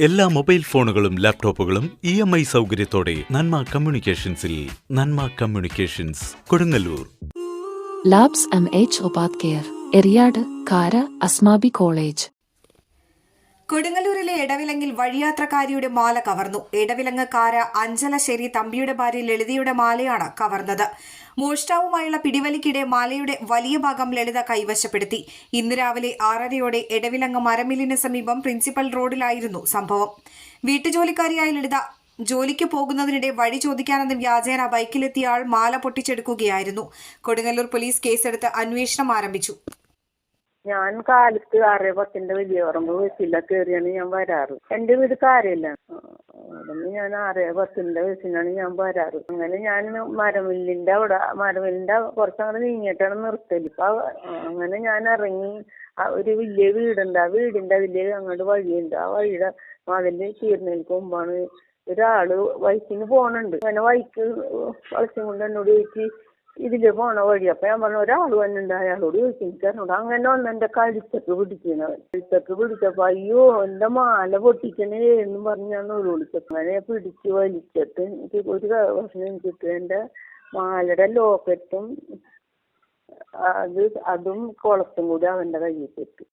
എല്ലാ മൊബൈൽ ഫോണുകളും ലാപ്ടോപ്പുകളും ഇ എം ഐ സൗകര്യത്തോടെ Nanma കമ്മ്യൂണിക്കേഷൻസിൽ Nanma communications Kodungallur. Labs M H ഒബാത് care Eriyad Kara Asmabi college കൊടുങ്ങല്ലൂരിലെ ഇടവിലങ്ങിൽ വഴിയാത്രക്കാരിയുടെ മാല കവർന്നു. ഇടവിലങ്ങക്കാര അഞ്ചലശ്ശേരി തമ്പിയുടെ ഭാര്യ ലളിതയുടെ മാലയാണ് കവർന്നത്. മോഷ്ടാവുമായുള്ള പിടിവലിക്കിടെ മാലയുടെ വലിയ ഭാഗം ലളിത കൈവശപ്പെടുത്തി. ഇന്ന് രാവിലെ ആറരയോടെ ഇടവിലങ്ങ് മരമില്ലിന് സമീപം പ്രിൻസിപ്പൽ റോഡിലായിരുന്നു സംഭവം. വീട്ടുജോലിക്കാരിയായ ലളിത ജോലിക്ക് പോകുന്നതിനിടെ വഴി ചോദിക്കാനെന്ന് വ്യാജേന ബൈക്കിലെത്തിയ ആൾ മാല പൊട്ടിച്ചെടുക്കുകയായിരുന്നു. കൊടുങ്ങല്ലൂർ പോലീസ് കേസെടുത്ത് അന്വേഷണം ആരംഭിച്ചു. ഞാൻ കാലത്ത് ആറേ പത്തിന്റെ വലിയ പറമ്പ് ബസ്സില്ല കയറിയാണ് ഞാൻ വരാറ്. എന്റെ വീട് കാര്യമില്ല ഞാൻ ആറേ പത്തിന്റെ ബസ്സിനാണ് ഞാൻ വരാറ്. അങ്ങനെ ഞാൻ മരമില്ലിന്റെ അവിടെ മരമില്ലിന്റെ കുറച്ചങ്ങോട്ട് നീങ്ങിയിട്ടാണ് നിർത്തൽ. ഇപ്പൊ അങ്ങനെ ഞാൻ ഇറങ്ങി ഒരു വലിയ വീടുണ്ട്. ആ വീടിന്റെ അതിൽ അങ്ങോട്ട് വഴിയുണ്ട്. ആ വഴിയുടെ മതിൽ തീർന്നതിന് മുമ്പാണ് ഒരാൾ വൈക്കിന് പോണുണ്ട്. അങ്ങനെ വൈക്ക് വളച്ചും കൊണ്ട് എന്നോട് ചോദിച്ചു ഇതിൽ പോണ വഴി. അപ്പൊ ഞാൻ പറഞ്ഞു ഒരാൾ വന്നിട്ടുണ്ട് അയാളോട് ചോദിച്ചു അങ്ങനെ ഒന്ന് എന്റെ കഴുത്തൊക്കെ പിടിക്കുന്നവൻ കഴുത്തൊക്കെ പിടിച്ചപ്പോ അയ്യോ എന്റെ മാല പൊട്ടിക്കണേ എന്ന് പറഞ്ഞ് ഞാൻ ഒരു വിളിച്ചപ്പോ അങ്ങനെ പിടിച്ച് വലിച്ചിട്ട് എനിക്ക് ഒരു വർഷം എനിക്കിട്ട് എന്റെ മാലയുടെ ലോക്കറ്റും അത് അതും കുളത്തും കൂടി അവന്റെ കയ്യിൽ കിട്ടി